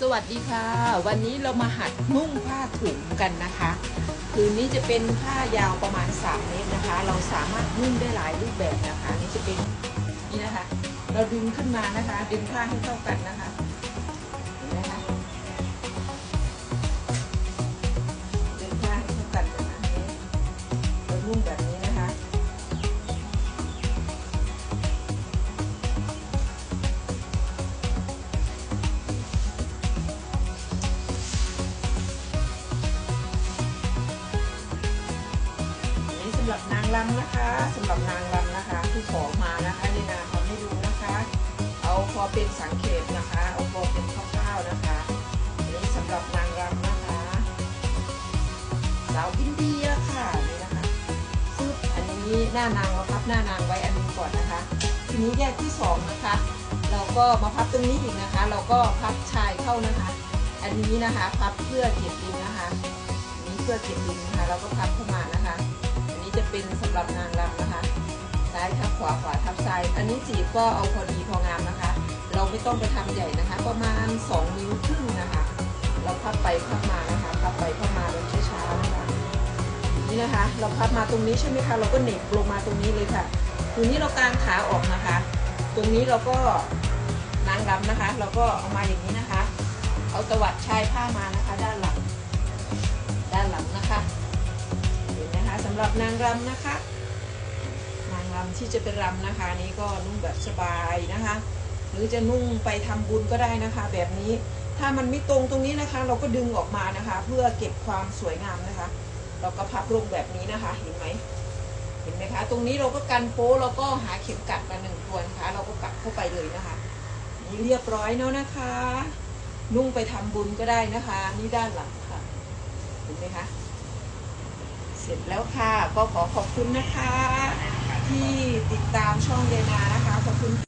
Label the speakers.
Speaker 1: สวัสดีค่ะ วันนี้เรามาหัดนุ่งผ้าถุงกันนะคะผืนนี้จะเป็นผ้ายาวประมาณ 3 เมตรนะคะ เราสามารถนุ่งได้หลายรูปแบบนะคะ นี่จะเป็นนี่นะคะ เราดึงขึ้นมานะคะ ดึงผ้าให้เข้ากันนะคะเห็นไหมคะดึงผ้าให้เข้ากันเลยนะเรานุ่งแบบำหรับนางรำนะคะสำหรับนางรำนะคะ ที่ขอมานะคะในนาทำให้ดูนะคะ เอาพอเป็นสังเกตนะคะ เอาพอเป็นคร่าวๆนะคะนนี้สำหรับนางรำนะคะ สาวอินเดียค่ะนี่นะคะซึ่งอันนี้หน้านางเราพับหน้านางไว้อันนี้ก่อนนะคะ ทีนี้แยกที่สองนะคะ เราก็มาพับตรงนี้อีกนะคะ เราก็พับชายเข้านะคะ อันนี้นะคะ พับเพื่อเก็บดินนะคะ นี้เพื่อเก็บดินนะคะ เราก็พับเข้ามานะ เป็นสำหรับนางรำนะคะ ซ้ายทับขวาขวาทับซ้าย อันนี้จีบก็เอาพอดีพองามนะคะ เราไม่ต้องไปทำใหญ่นะคะ ประมาณ 2 นิ้วครึ่งนะคะ เราพับไปพับมานะคะพับไปพับมาแบบช้าๆนะคะนี่นะคะ เราพับมาตรงนี้ใช่ไหมคะ เราก็เหน็บลงมาตรงนี้เลยค่ะทีนี้เรากางขาออกนะคะ ตรงนี้เราก็นางรำนะคะ เราก็เอามาอย่างนี้นะคะ เอาตวัดชายผ้ามานะคะ ด้านหลังำหรับนางรำนะคะ นางรำที่จะเป็นรำนะคะนี้ก็นุ่งแบบสบายนะคะ หรือจะนุ่งไปทำบุญก็ได้นะคะ แบบนี้ถ้ามันไม่ตรงตรงนี้นะคะ เราก็ดึงออกมานะคะ เพื่อเก็บความสวยงามนะคะ เราก็พับลงแบบนี้นะคะเห็นไหมเห็นไหมคะ ตรงนี้เราก็กันโป๊เราก็หาเข็มกัดมาหนึ่งตัวนะคะเราก็กัดเข้าไปเลยนะคะนี่เรียบร้อยแล้วนะคะ นุ่งไปทำบุญก็ได้นะคะ นี่ด้านหลังค่ะเห็นไหมคะ เสร็จแล้วค่ะ ก็ขอขอบคุณนะคะ ที่ติดตามช่องเดนานะคะขอบคุณ